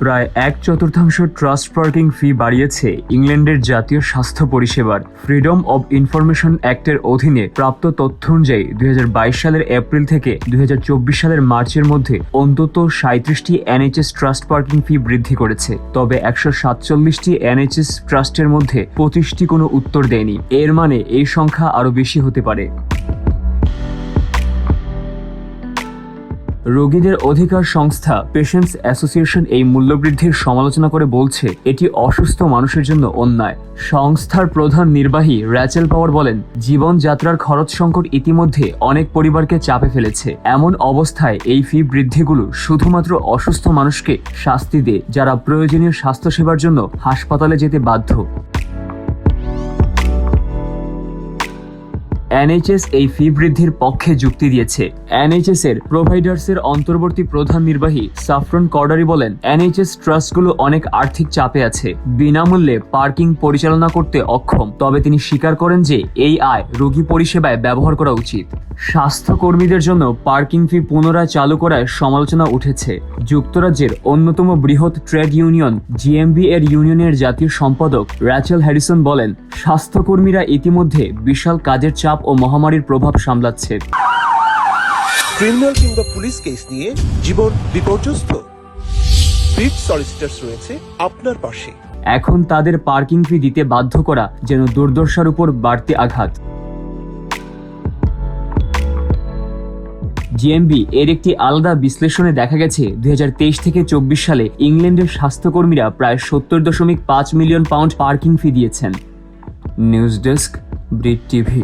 প্রায় এক চতুর্থাংশ ট্রাস্ট পার্কিং ফি বাড়িয়েছে ইংল্যান্ডের জাতীয় স্বাস্থ্য পরিষেবার ফ্রিডম অব ইনফরমেশন অ্যাক্টের অধীনে প্রাপ্ত তথ্য অনুযায়ী দুই হাজার বাইশ সালের এপ্রিল থেকে দুই হাজার চব্বিশ সালের মার্চের মধ্যে অন্তত সাঁত্রিশটি এনএইচএস ট্রাস্ট পার্কিং ফি বৃদ্ধি করেছে, তবে একশো সাতচল্লিশটি এনএইচএস ট্রাস্টের মধ্যে পঁচিশটি কোনো উত্তর দেয়নি। এর মানে এই সংখ্যা আরও বেশি হতে পারে। রোগীদের অধিকার সংস্থা পেশেন্টস অ্যাসোসিয়েশন এই মূল্যবৃদ্ধির সমালোচনা করে বলছে, এটি অসুস্থ মানুষের জন্য অন্যায়। সংস্থার প্রধান নির্বাহী র্যাচেল পাওয়ার বলেন, জীবনযাত্রার খরচ সংকট ইতিমধ্যে অনেক পরিবারকে চাপে ফেলেছে। এমন অবস্থায় এই ফি বৃদ্ধিগুলো শুধুমাত্র অসুস্থ মানুষকে শাস্তি দেয়, যারা প্রয়োজনীয় স্বাস্থ্যসেবার জন্য হাসপাতালে যেতে বাধ্য। এনএইচএস এই ফি বৃদ্ধির পক্ষে যুক্তি দিয়েছে। এনএইচএস এর প্রোভাইডার্স এর অন্তর্বর্তী প্রধান নির্বাহী সাফরন কর্ডারি বলেন, এনএইচএস ট্রাস্টগুলো অনেক আর্থিক চাপে আছে। বিনামূল্যে পার্কিং পরিচালনা করতে অক্ষম, তবে তিনি স্বীকার করেন যে এই আয় রোগী পরিষেবায় ব্যবহার করা উচিত। স্বাস্থ্যকর্মীদের জন্য পার্কিং ফি পুনরায় চালু করায় সমালোচনা উঠেছে। যুক্তরাজ্যের অন্যতম বৃহৎ ট্রেড ইউনিয়ন, জিএমবি এর ইউনিয়নের জাতীয় সম্পাদক র্যাচেল হ্যারিসন বলেন, স্বাস্থ্যকর্মীরা ইতিমধ্যে বিশাল কাজের চাপ ও মহামারীর প্রভাব সামলাচ্ছে। ক্রিমিনাল কিংবা পুলিশ কেস নিয়ে জীবন বিপর্যস্ত। বিট সলিসিটার্স রয়েছে আপনার পাশে। এখন তাদের পার্কিং ফি দিতে বাধ্য করা যেন দুর্দশার উপর বাড়তি আঘাত। জিএমবি এর একটি আলাদা বিশ্লেষণে দেখা গেছে দুই হাজার তেইশ থেকে চব্বিশ সালে ইংল্যান্ডের স্বাস্থ্যকর্মীরা প্রায় সত্তর দশমিক পাঁচ মিলিয়ন পাউন্ড পার্কিং ফি দিয়েছেন। নিউজ ডেস্ক ব্রিড টিভি।